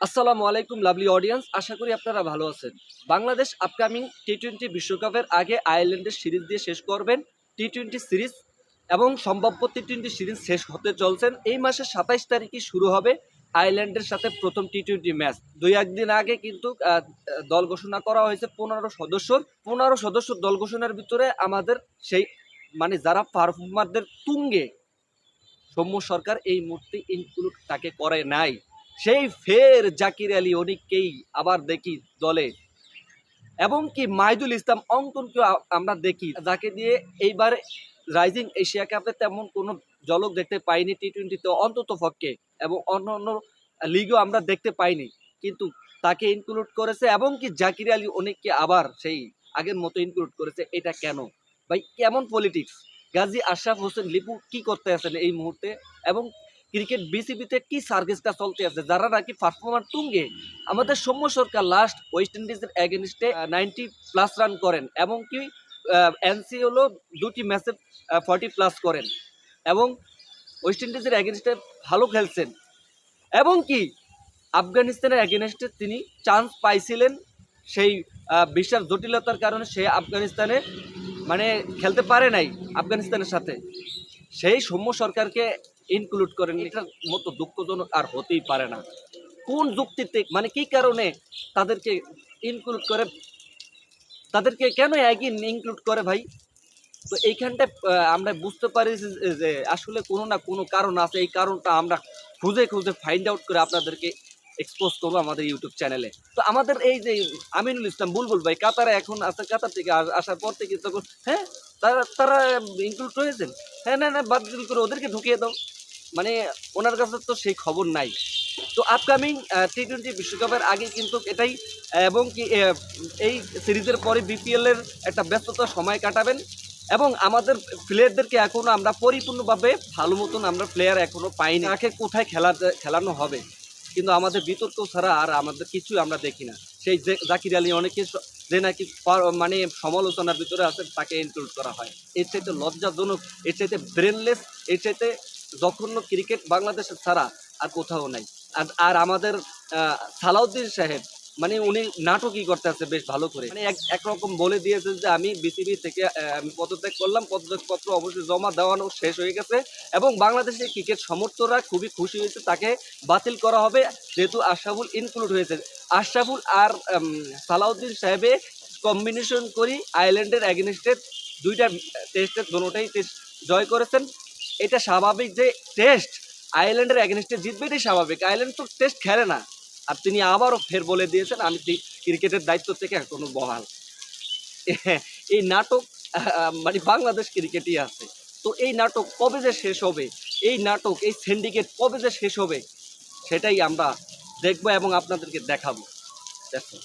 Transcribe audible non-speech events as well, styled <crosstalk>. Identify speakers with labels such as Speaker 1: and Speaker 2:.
Speaker 1: আসসালামু আলাইকুম lovely audience আশা করি আপনারা ভালো আছেন। বাংলাদেশ আপকামিং টি টোয়েন্টি বিশ্বকাপের আগে আয়ারল্যান্ডের সিরিজ দিয়ে শেষ করবেন টি টোয়েন্টি সিরিজ এবং সম্ভাব্য টি টোয়েন্টি সিরিজ শেষ হতে চলছেন। এই মাসের সাতাইশ তারিখে শুরু হবে আয়ারল্যান্ডের সাথে প্রথম টি টোয়েন্টি ম্যাচ দুই একদিন আগে কিন্তু দল ঘোষণা করা হয়েছে পনেরো সদস্যর। পনেরো সদস্য দল ঘোষণার ভিতরে আমাদের সেই মানে যারা পারফর্মারদের তুঙ্গে সৌম্য সরকার এই মুহূর্তে ইনক্লুড তাকে করে নাই। সেই ফের জাকির আলী অনেককেই আবার দেখি দলে। এবং কি মাইদুল ইসলাম অঙ্কনকেও আমরা দেখি। যাকে দিয়ে এইবার রাইজিং এশিয়া কাপে তেমন কোনো ঝলক দেখতে পাইনি টি টোয়েন্টিতে অন্তত পক্ষে। এবং অন্য অন্য লিগও আমরা দেখতে পাইনি। কিন্তু তাকে ইনক্লুড করেছে এবং কি জাকির আলী অনেককে আবার সেই আগের মতো ইনক্লুড করেছে, এটা কেন? ভাই, কেমন পলিটিক্স গাজী আশরাফ হোসেন, লিপু কি করতে আছেন এই মুহূর্তে? এবং ক্রিকেট বিসিবিতে কি সার্ভিসটা চলতে আছে? যারা নাকি পারফর্মার তুঙ্গে, আমাদের সৌম্য সরকার লাস্ট ওয়েস্ট ইন্ডিজের এগেনস্টে নাইনটি প্লাস রান করেন এবং কি এনসি হলো দুটি ম্যাচে ফর্টি প্লাস করেন এবং ওয়েস্ট ইন্ডিজের এগেনস্টে ভালো খেলছেন এবং কি, আফগানিস্তানের এগেনস্টে তিনি চান্স পাইছিলেন সেই বিশাল জটিলতার কারণে সে আফগানিস্তানে মানে খেলতে পারে নাই আফগানিস্তানের সাথে। সেই সৌম্য সরকারকে ইনক্লুড করেন এটার মতো দুঃখজনক আর হতেই পারে না। কোন যুক্তিতে মানে কি কারণে তাদেরকে ইনক্লুড করে? তাদেরকে কেন একই ইনক্লুড করে ভাই? তো এইখানটা আহ, আমরা বুঝতে পারি যে- যে আসলে কোনো না কোনো কারণ আছে। এই কারণটা আমরা খুঁজে খুঁজে ফাইন্ড আউট করে আপনাদেরকে এক্সপোজ করব আমাদের ইউটিউব চ্যানেলে তো আমাদের এই যে আমিনুল ইসলাম বুলবুল ভাই কাতারে এখন আছে কাতার থেকে আসার পর থেকে তখন হ্যাঁ তারা তারা ইনক্লুড হয়েছেন হ্যাঁ না না বাতিল করে ওদেরকে ঢুকিয়ে দাও। মানে ওনার কাছে তো সেই খবর নাই। তো আপকামিং টি টোয়েন্টি বিশ্বকাপের আগে কিন্তু এটাই, এবং কি এই সিরিজের পরে বিপিএলের একটা ব্যস্ততা সময় কাটাবেন। এবং আমাদের প্লেয়ারদেরকে এখনও আমরা পরিপূর্ণভাবে ভালো মতন আমরা প্লেয়ার এখনও পাইনি। তাকে কোথায় খেলা, খেলানো হবে? কিন্তু আমাদের বিতর্ক ছাড়া আর আমাদের কিছুই আমরা দেখি না। সেই জাকির আলী অনেকে যে নাকি মানে সমালোচনার ভিতরে আছে, তাকে ইনক্লুড করা হয়। এর চাইতে লজ্জাজনক, এর চাইতে ব্রেনলেস এর চাইতে জঘন্য ক্রিকেট বাংলাদেশের ছাড়া আর কোথাও নাই। আর আমাদের সালাউদ্দিন সাহেব মানে উনি নাটকই করতে আছে বেশ ভালো করে। মানে এক একরকম বলে দিয়েছে যে আমি বিসিবি থেকে আমি পদত্যাগ করলাম, পদত্যাগপত্র অবশ্যই জমা দেওয়ানো শেষ হয়ে গেছে এবং বাংলাদেশের ক্রিকেট সমর্থকরা খুবই খুশি হয়েছে, তাকে বাতিল করা হবে যেহেতু আশরাফুল ইনক্লুড হয়েছে। আশরাফুল আর সালাউদ্দিন সাহেবে কম্বিনেশন করি আইল্যান্ডের অ্যাগেনিস্টে দুইটা টেস্টের দোনোটাই টেস্ট জয় করেছেন। এটা স্বাভাবিক যে টেস্ট আয়ারল্যান্ডের অ্যাগেনিস্টে জিতবে এটাই স্বাভাবিক। আয়ারল্যান্ড তো টেস্ট খেলে না। আর তিনি আবারও ফের বলে দিয়েছেন, আমি ক্রিকেটের দায়িত্ব থেকে এখনও বহাল। <laughs> এই নাটক মানে বাংলাদেশ ক্রিকেটই আছে। তো এই নাটক কবে যে শেষ হবে, এই নাটক, এই সিন্ডিকেট কবে যে শেষ হবে, সেটাই আমরা দেখব এবং আপনাদেরকে দেখাবো। দেখো